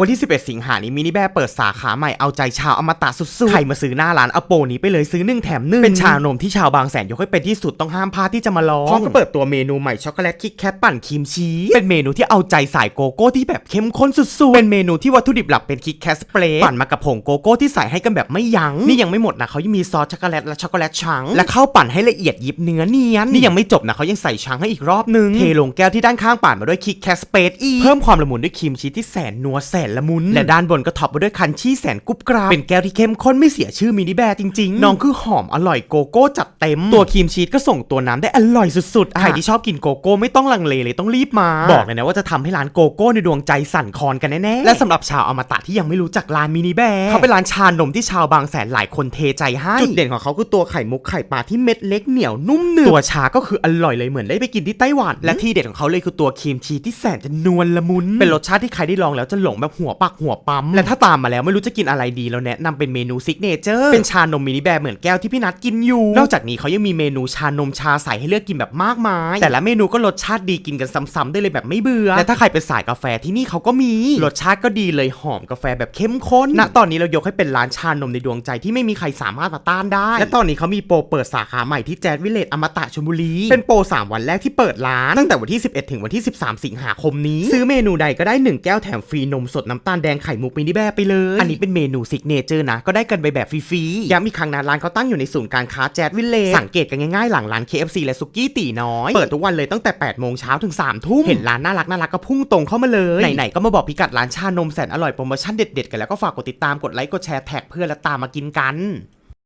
วันที่ 11 สิงหานี้มินิแบร์เปิดสาขาใหม่เอาใจชาวอมตะสุดๆ ใครมาซื้อหน้าร้านเอาโปรนี้ไปเลยซื้อหนึ่งแถมหนึ่งเป็นชานมที่ชาวบางแสนยกให้เป็นที่สุดต้องห้ามพลาดที่จะมาลองพร้อมกับเปิดตัวเมนูใหม่ช็อกโกแลตคิกแคทปั่นครีมชีสเป็นเมนูที่เอาใจสายโกโก้ที่แบบเข้มข้นสุดๆ เป็นเมนูที่วัตถุดิบหลักเป็นคิกแคทสเปรย์ปั่นมากับผงโกโก้ที่ใส่ให้กันแบบไม่ยัง้งนี่ยังไม่หมดนะเขายังมีซอสช็อกโกแลตและช็อกโกแลตชังและเข้าปั่นให้ละเอียดยิบเนื้อเนียนนี่ยังไม่จบนะเขายังใส่ชังให้อีกรอบนึงเทลงแก้วที่ด้านข้างปั่นมาด้วยคิกแคทสเปรย์อีกเพิ่มความละมุนด้วยครีมชีสที่แสนนัวแสนละมุน และด้านบนก็ท็อปมาด้วยคันชี่แสนกรุบกราบเป็นแก้วที่เข้มข้นไม่เสียชื่อมินิแบร์จริงๆ น้องคือหอมอร่อยโกโก้จัดเต็ม ตัวครีมชีสก็ส่งตัวน้ำได้อร่อยสุดๆ ใครที่ชอบกินโกโก้ไม่ต้องลังเลเลยต้องรีบมา บอกเลยนะว่าจะทำให้ร้านโกโก้ในดวงใจสั่นคลอนกันแน่ๆ และสำหรับชาวอมตะที่ยังไม่รู้จักร้านมินิแบร์เขาเป็นร้านชานมที่ชาวบางแสนหลายคนเทใจให้จุดเด่นของเขาคือตัวไข่มุกไข่ปลาที่เม็ดเล็กเหนียวนุ่มหนึบตัวชาก็คืออร่อยเลยเหมือนได้ไปกินที่ไต้หวันและที่เด็ดของเขาเลยคือตัวครีมชีสที่แสนจะนวลละมุนเป็นรสชาติที่ใครได้ลองแล้วจะหลงแบบหัวปักหัวปั๊ม และถ้าตามมาแล้วไม่รู้จะกินอะไรดีเราแนะนำเป็นเมนูซิกเนเจอร์เป็นชานมมินิแบร์เหมือนแก้วที่พี่นัทกินอยู่ นอกจากนี้เขายังมีเมนูชานมชาใสให้เลือกกินแบบมากมาย แต่ละเมนูก็รสชาติดีกินกันซ้ำๆได้เลยแบบไม่เบื่อ และถ้าใครเป็นสายกาแฟที่นี่เขาก็มี รสชาติก็ดีเลยหอมกาแฟแบบเข้มข้น ณ ตอนนี้เรายกให้เป็นร้านชานมในดวงใจที่ไม่มีใครสามารถมาต้านได้ และตอนนี้เขามีโปรเปิดสาขาใหม่ที่แจ๊ดวิลเลจอมตะชลบุรี เป็นโปร3วันแรกที่เปิดร้านตั้งแต่วันที่ 11 ถึงวันที่ 13 สิงหาคมนี้ ซื้อเมนูใดก็ได้ 1 แก้วแถมฟรีนมสดน้ำตาลแดงไข่มุกมินิแบร์ไปเลย อันนี้เป็นเมนูซิกเนเจอร์นะ ก็ได้กันไปแบบฟรีๆย้ำอีกครั้งนะร้านเขาตั้งอยู่ในศูนย์การค้าแจ๊ดวิลเลจสังเกตกันง่ายๆหลังร้าน KFC และสุกี้ตีน้อย เปิดทุกวันเลยตั้งแต่8โมงเช้าถึง3ทุ่มเห็นร้านน่ารักน่ารักก็พุ่งตรงเข้ามาเลยไหนๆก็มาบอกพิกัดร้านชานมแสนอร่อยโปรโมชั่นเด็ดๆกันแล้วก็ฝากกดติดตามกดไลค์กดแชร์แท็กเพื่อนและตามมากินกัน